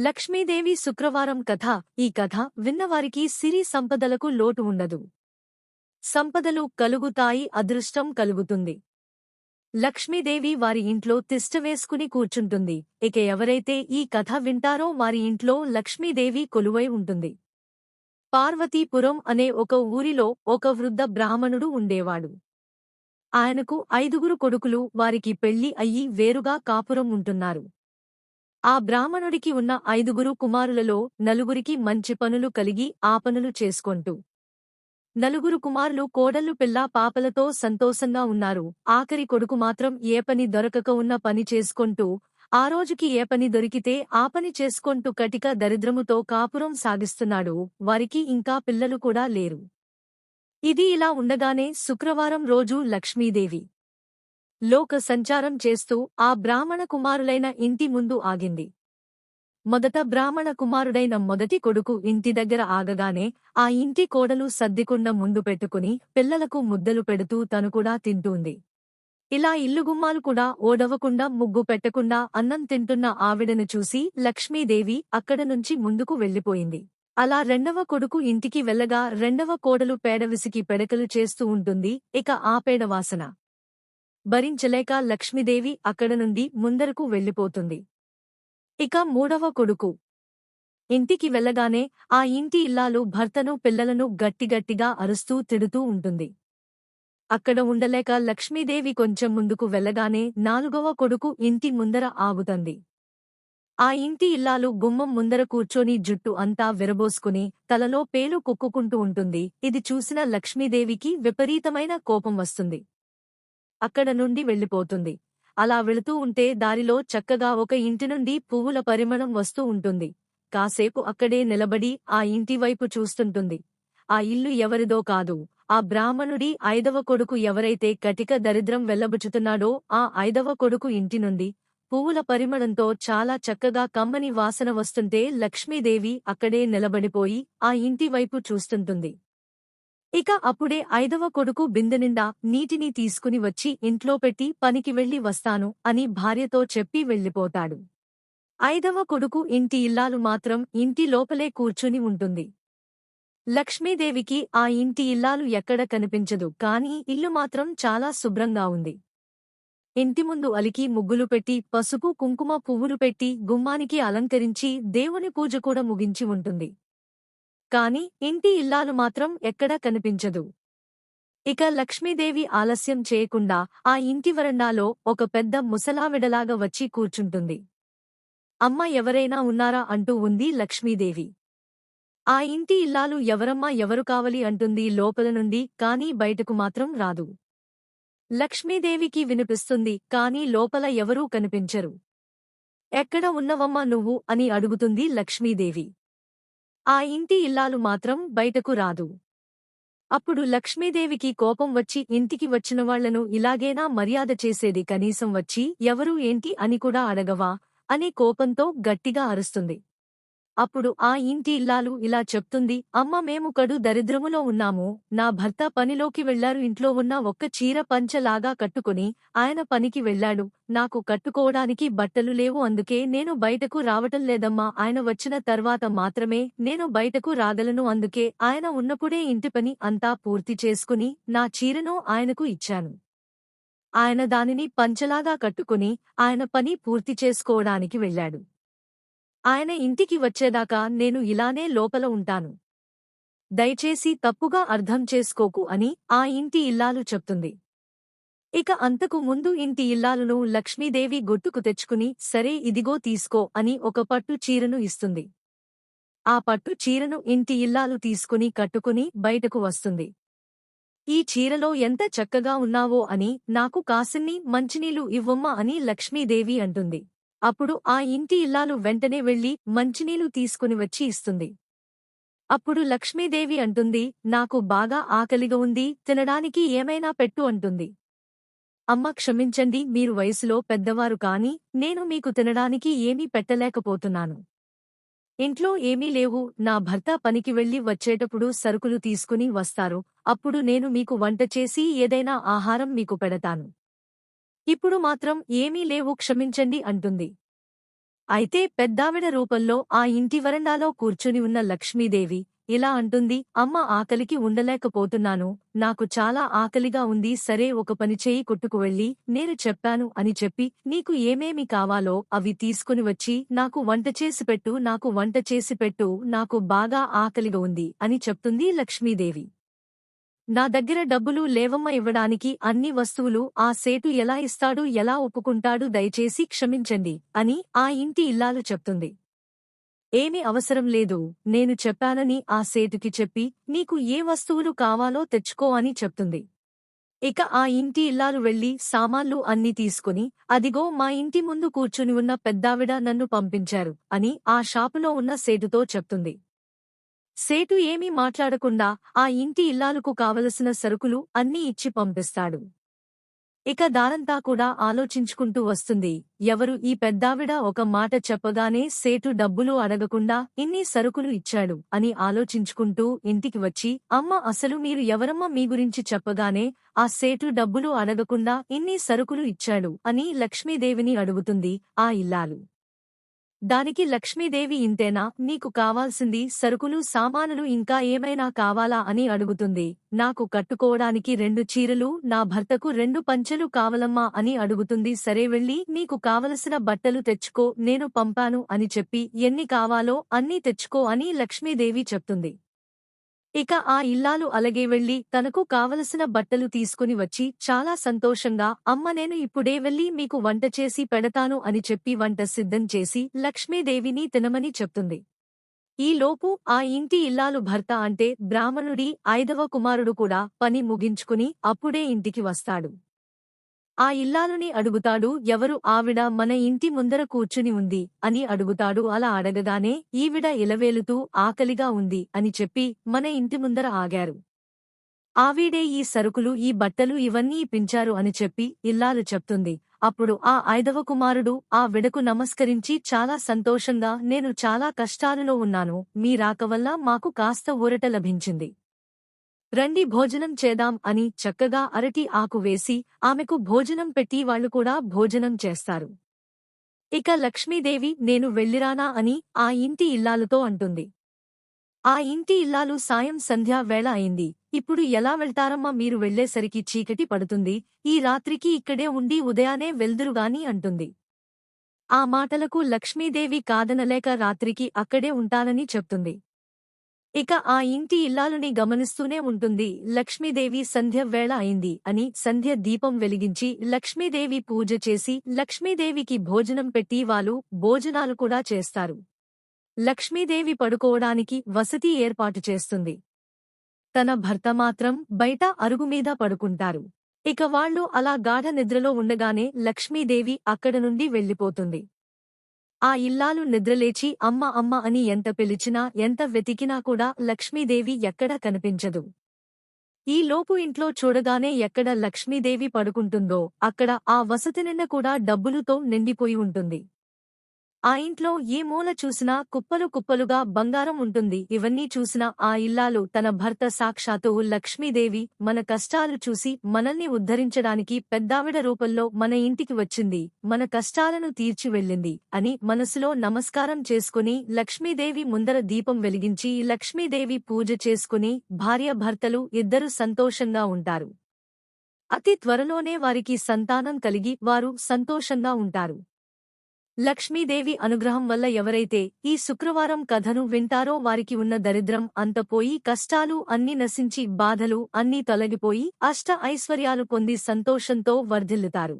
లక్ష్మీదేవి శుక్రవారం కథ. ఈ కథ విన్నవారికి సిరి సంపదలకు లోటు ఉండదు. సంపదలు కలుగుతాయి అదృష్టం కలుగుతుంది. లక్ష్మీదేవి వారి ఇంట్లో తిష్టవేసుకుని కూర్చుంటుంది. ఇక ఎవరైతే ఈ కథ వింటారో వారి ఇంట్లో లక్ష్మీదేవి కొలువై ఉంటుంది. పార్వతీపురం అనే ఒక ఊరిలో ఒక వృద్ధ బ్రాహ్మణుడు ఉండేవాడు. ఆయనకు ఐదుగురు కొడుకులు వారికి పెళ్ళి అయ్యి వేరుగా కాపురం ఉంటున్నారు. ఆ బ్రాహ్మణుడికి ఉన్న ఐదుగురు కుమారులలో నలుగురికి మంచి పనులు కలిగి ఆ పనులు చేసుకొంటూ. నలుగురు కుమారులు కోడళ్ళు పిల్ల పాపలతో సంతోషంగా ఉన్నారు. ఆఖరి కొడుకు మాత్రం ఏ పని దొరకక ఉన్న పని చేసుకొంటూ. ఆ రోజుకి ఏ పని దొరికితే ఆ పని చేసుకొంటూ కటిక దరిద్రముతో కాపురం సాగిస్తున్నాడు. వారికి ఇంకా పిల్లలు కూడా లేరు. ఇది ఇలా ఉండగానే శుక్రవారం రోజు లక్ష్మీదేవి లోక సంచారం చేస్తూ ఆ బ్రాహ్మణ కుమారులైన ఇంటి ముందు ఆగింది. మొదట బ్రాహ్మణ కుమారుడైన మొదటి కొడుకు ఇంటి దగ్గర ఆగగానే ఆ ఇంటి కోడలు సద్దికుండ ముందు పెట్టుకుని పిల్లలకు ముద్దలు పెడుతూ తను కూడా తింటూంది. ఇలా ఇల్లుగుమ్మాలు కూడా ఓడవకుండా ముగ్గు పెట్టకుండా అన్నం తింటున్న ఆవిడను చూసి లక్ష్మీదేవి అక్కడ నుంచి ముందుకు వెళ్ళిపోయింది అలా రెండవ కొడుకు ఇంటికి వెళ్ళగా రెండవ కోడలు పేడ విసికి పెడకలు చేస్తూ ఉంటుంది ఇక ఆ పేడ వాసన. భరించలేక లక్ష్మీదేవి అక్కడ నుండి ముందరకు వెళ్ళిపోతుంది. ఇక మూడవ కొడుకు. ఇంటికి వెళ్ళగానే ఆ ఇంటి ఇల్లాలు భర్తను పిల్లలను గట్టిగట్టిగా అరుస్తూ తిడుతూ ఉంటుంది. అక్కడ ఉండలేక లక్ష్మీదేవి కొంచెం ముందుకు వెళ్ళగానే నాలుగవ కొడుకు ఇంటి ముందర ఆగుతంది. ఆ ఇంటి ఇల్లాలు గుమ్మం ముందర కూర్చొని జుట్టు అంతా విరబోసుకుని తలలో పేలు కుక్కుకుంటూ ఉంటుంది. ఇది చూసిన లక్ష్మీదేవికి విపరీతమైన కోపం వస్తుంది. అక్కడ నుండి వెళ్ళిపోతుంది. అలా వెళుతూ ఉంటే దారిలో చక్కగా ఒక ఇంటి నుండి పువ్వుల పరిమళం వస్తూ ఉంటుంది. కాసేపు అక్కడే నిలబడి ఆ ఇంటి వైపు చూస్తుంటుంది. ఆ ఇల్లు ఎవరిదో కాదు. ఆ బ్రాహ్మణుడి ఐదవ కొడుకు ఎవరైతే కటిక దరిద్రం వెళ్ళబుచుతున్నాడో ఆ ఐదవ కొడుకు ఇంటి నుండి పువ్వుల పరిమళంతో చాలా చక్కగా కమ్మని వాసన వస్తుంటే లక్ష్మీదేవి అక్కడే నిలబడిపోయి ఆ ఇంటి వైపు చూస్తుంటుంది. ఇక అప్పుడే ఐదవ కొడుకు బిందెనిండా నీటిని తీసుకుని వచ్చి ఇంట్లో పెట్టి పనికి వెళ్ళి వస్తాను అని భార్యతో చెప్పి వెళ్ళిపోతాడు. ఐదవ కొడుకు ఇంటి ఇల్లాలు మాత్రం ఇంటి లోపలే కూర్చుని ఉంటుంది. లక్ష్మీదేవికి ఆ ఇంటి ఇల్లాలు ఎక్కడ కనిపించదు కాని ఇల్లు మాత్రం చాలా శుభ్రంగా ఉంది. ఇంటి ముందు అలికి ముగ్గులు పెట్టి పసుపు కుంకుమ పువ్వులు పెట్టి గుమ్మానికి అలంకరించి దేవుని పూజ కూడా ముగించి ఉంటుంది. కాని ఇంటి ఇల్లాలు మాత్రం ఎక్కడా కనిపించదు. ఇక లక్ష్మీదేవి ఆలస్యం చేయకుండా ఆ ఇంటి వరండాలో ఒక పెద్ద ముసలావిడలాగా వచ్చి కూర్చుంటుంది. అమ్మ ఎవరైనా ఉన్నారా? అంటూ ఉంది లక్ష్మీదేవి. ఆ ఇంటి ఇల్లాలు ఎవరమ్మా ఎవరు కావలి? అంటుంది లోపల నుండి కాని బయటకు మాత్రం రాదు. లక్ష్మీదేవికి వినిపిస్తుంది కాని లోపల ఎవరూ కనిపించరు. ఎక్కడ ఉన్నవమ్మా నువ్వు? అని అడుగుతుంది లక్ష్మీదేవి. ఆ ఇంటి ఇల్లాలు మాత్రం బయటకు రాదు. అప్పుడు లక్ష్మీదేవికి కోపం వచ్చి ఇంటికి వచ్చిన వాళ్ళను ఇలాగేనా మర్యాద చేసేది కనీసం వచ్చి ఎవరూ ఏంటి అని కూడా అడగవా? అనే కోపంతో గట్టిగా అరుస్తుంది. అప్పుడు ఆ ఇంటి ఇల్లాలు ఇలా చెప్తుంది అమ్మ మేము కడు దరిద్రములో ఉన్నాము నా భర్త పనిలోకి వెళ్ళారు ఇంట్లో ఉన్న ఒక్క చీర పంచలాగా కట్టుకుని ఆయన పనికి వెళ్ళాడు నాకు కట్టుకోవడానికి బట్టలు లేవు అందుకే నేను బయటకు రావటం లేదమ్మా ఆయన వచ్చిన తర్వాత మాత్రమే నేను బయటకు రాగలను అందుకే ఆయన ఉన్నప్పుడే ఇంటి పని అంతా పూర్తి చేసుకుని నా చీరను ఆయనకు ఇచ్చాను. ఆయన దానిని పంచలాగా కట్టుకుని ఆయన పని పూర్తి చేసుకోవడానికి వెళ్ళాడు ఆయన ఇంటికి వచ్చేదాకా నేను ఇలానే లోపల ఉంటాను. దయచేసి తప్పుగా అర్థం చేసుకోకు అని ఆ ఇంటి ఇల్లాలు చెప్తుంది. ఇక అంతకు ముందు ఇంటి ఇల్లాలను లక్ష్మీదేవి గుట్టుకు తెచ్చుకుని సరే ఇదిగో తీసుకో అని ఒక పట్టు చీరను ఇస్తుంది. ఆ పట్టు చీరను ఇంటి ఇల్లాలు తీసుకుని కట్టుకుని బయటకు వస్తుంది. ఈ చీరలో ఎంత చక్కగా ఉన్నావో అని నాకు కాసిన్ని మంచినీళ్ళు ఇవ్వమ్మ అని లక్ష్మీదేవి అంటుంది. అప్పుడు ఆ ఇంటి ఇల్లాలు వెంటనే వెళ్ళి మంచినీళ్ళు తీసుకుని వచ్చి ఇస్తుంది. అప్పుడు లక్ష్మీదేవి అంటుంది నాకు బాగా ఆకలిగా ఉంది తినడానికి ఏమైనా పెట్టు అంటుంది. అమ్మ క్షమించండి మీరు వయసులో పెద్దవారు కాని నేను మీకు తినడానికి ఏమీ పెట్టలేకపోతున్నాను. ఇంట్లో ఏమీ లేవు నా భర్త పనికి వెళ్ళి వచ్చేటప్పుడు సరుకులు తీసుకుని వస్తారు అప్పుడు నేను మీకు వంట చేసి ఏదైనా ఆహారం మీకు పెడతాను. ఇప్పుడు మాత్రం ఏమీ లేవు క్షమించండి అంటుంది. అయితే పెద్దావిడ రూపంలో ఆ ఇంటి వరండాలో కూర్చుని ఉన్న లక్ష్మీదేవి ఇలా అంటుంది అమ్మ ఆకలికి ఉండలేకపోతున్నాను నాకు చాలా ఆకలిగా ఉంది సరే ఒక పని చేయి కొట్టుకు వెళ్ళి నేను చెప్పాను అని చెప్పి నీకు ఏమేమి కావాలో అవి తీసుకుని వచ్చి నాకు వంట చేసి పెట్టు నాకు వంట చేసి పెట్టు నాకు బాగా ఆకలిగా ఉంది అని చెప్తుంది లక్ష్మీదేవి. నా దగ్గర డబ్బులు లేవమ్మ ఇవ్వడానికి అన్ని వస్తువులు ఆ సేటు ఎలా ఇస్తాడు ఎలా ఒప్పుకుంటాడు దయచేసి క్షమించండి అని ఆ ఇంటి ఇల్లాలు చెప్తుంది. ఏమి అవసరం లేదు నేను చెప్పానని ఆ సేటుకి చెప్పి నీకు ఏ వస్తువులు కావాలో తెచ్చుకో అని చెప్తుంది. ఇక ఆ ఇంటి ఇల్లాలు వెళ్ళి సామాన్లు అన్నీ తీసుకుని అదిగో మా ఇంటి ముందు కూర్చుని ఉన్న పెద్దావిడ నన్ను పంపించారు అని ఆ షాపులో ఉన్న సేటుతో చెప్తుంది. సేటు ఏమీ మాట్లాడకుండా ఆ ఇంటి ఇల్లాలకు కావలసిన సరుకులు అన్నీ ఇచ్చి పంపిస్తాడు. ఇక దారంతా కూడా ఆలోచించుకుంటూ వస్తుంది. ఎవరు ఈ పెద్దావిడ ఒక మాట చెప్పగానే సేటు డబ్బులు అడగకుండా ఇన్ని సరుకులు ఇచ్చాడు అని ఆలోచించుకుంటూ ఇంటికి వచ్చి అమ్మ అసలు మీరు ఎవరమ్మ మీ గురించి చెప్పగానే ఆ సేటు డబ్బులు అడగకుండా ఇన్ని సరుకులు ఇచ్చాడు అని లక్ష్మీదేవిని అడుగుతుంది ఆ ఇల్లాలు. దానికి లక్ష్మీదేవి ఇంతేనా? నీకు కావాల్సింది సరుకులు సామానులు ఇంకా ఏమైనా కావాలా అని అడుగుతుంది. నాకు కట్టుకోవడానికి రెండు చీరలు నా భర్తకు రెండు పంచెలు కావలమ్మా అని అడుగుతుంది. సరే వెళ్ళి నీకు కావలసిన బట్టలు తెచ్చుకో నేను పంపాను అని చెప్పి ఎన్ని కావాలో అన్నీ తెచ్చుకో అని లక్ష్మీదేవి చెప్తుంది. ఇక ఆ ఇల్లాలు అలగే వెళ్ళి తనకు కావలసిన బట్టలు తీసుకుని వచ్చి చాలా సంతోషంగా అమ్మ నేను ఇప్పుడే వెళ్ళి మీకు వంట చేసి పెడతాను అని చెప్పి వంట సిద్ధం చేసి లక్ష్మీదేవిని తినమని చెప్తుంది. ఈలోపు ఆ ఇంటి ఇల్లాలు భర్త అంటే బ్రాహ్మణుడి ఐదవ కుమారుడు కూడా పని ముగించుకుని అప్పుడే ఇంటికి వస్తాడు. ఆ ఇల్లాలుని అడుగుతాడు ఎవరు ఆవిడ మన ఇంటి ముందర కూర్చుని ఉంది అని అడుగుతాడు. అలా అడగగానే ఈవిడ ఇలవేలుతూ ఆకలిగా ఉంది అని చెప్పి మన ఇంటి ముందర ఆగారు. ఆవిడే ఈ సరుకులు ఈ బట్టలు ఇవన్నీ పించారు అని చెప్పి ఇల్లాలు చెప్తుంది. అప్పుడు ఆ ఐదవ కుమారుడు ఆ విడకు నమస్కరించి చాలా సంతోషంగా నేను చాలా కష్టాలలో ఉన్నాను మీ రాక వల్ల మాకు కాస్త ఊరట లభించింది. రండి భోజనం చేదాం అని చక్కగా అరటి ఆకు వేసి ఆమెకు భోజనం పెట్టి వాళ్ళు కూడా భోజనం చేస్తారు. ఇక లక్ష్మీదేవి నేను వెళ్ళిరానా అని ఆ ఇంటి ఇల్లాలతో అంటుంది. ఆ ఇంటి ఇల్లాలు సాయం సంధ్యా వేళ అయింది. ఇప్పుడు ఎలా వెళ్తారమ్మా మీరు వెళ్ళేసరికి చీకటి పడుతుంది. ఈ రాత్రికి ఇక్కడే ఉండి ఉదయానే వెల్దురుగాని అంటుంది. ఆ మాటలకు లక్ష్మీదేవి కాదనలేక రాత్రికి అక్కడే ఉంటానని చెప్తుంది. ఇక ఆ ఇంటి ఇల్లాలుని గమనిస్తూనే ఉంటుంది. లక్ష్మీదేవి సంధ్య వేళ అయింది అని సంధ్య దీపం వెలిగించి లక్ష్మీదేవి పూజ చేసి లక్ష్మీదేవికి భోజనం పెట్టి వాళ్ళు భోజనాలు కూడా చేస్తారు. లక్ష్మీదేవి పడుకోవడానికి వసతి ఏర్పాటు చేస్తుంది. తన భర్త మాత్రం బయట అరుగుమీద పడుకుంటారు. ఇక వాళ్ళు అలా గాఢ నిద్రలో ఉండగానే లక్ష్మీదేవి అక్కడ నుండి వెళ్ళిపోతుంది ఆ ఇల్లాలు నిద్రలేచి అమ్మ అమ్మ అని ఎంత పిలిచినా ఎంత వెతికినా కూడా లక్ష్మీదేవి ఎక్కడా కనిపించదు. ఈ లోపు ఇంట్లో చూడగానే ఎక్కడ లక్ష్మీదేవి పడుకుంటుందో అక్కడ ఆ వసతి నిన్న కూడా డబ్బులుతో నిండిపోయి ఉంటుంది. ఆ ఇంట్లో ఏ మూల చూసినా కుప్పలు కుప్పలుగా బంగారం ఉంటుంది. ఇవన్నీ చూసిన ఆ ఇల్లాలు తన భర్త సాక్షాత్తు లక్ష్మీదేవి మన కష్టాలు చూసి మనల్ని ఉద్ధరించడానికి పెద్దావిడ రూపంలో మన ఇంటికి వచ్చింది. మన కష్టాలను తీర్చి వెళ్ళింది అని మనసులో నమస్కారం చేసుకుని లక్ష్మీదేవి ముందర దీపం వెలిగించి లక్ష్మీదేవి పూజ చేసుకుని భార్య భర్తలు ఇద్దరు సంతోషంగా ఉంటారు. అతి త్వరలోనే వారికి సంతానం కలిగి వారు సంతోషంగా ఉంటారు. లక్ష్మీదేవి అనుగ్రహం వల్ల ఎవరైతే ఈ శుక్రవారం కథను వింటారో వారికి ఉన్న దరిద్రం అంతపోయి కష్టాలు అన్ని నశించి బాధలు అన్నీ తొలగిపోయి అష్ట ఐశ్వర్యాలు పొంది సంతోషంతో వర్ధిల్లుతారు.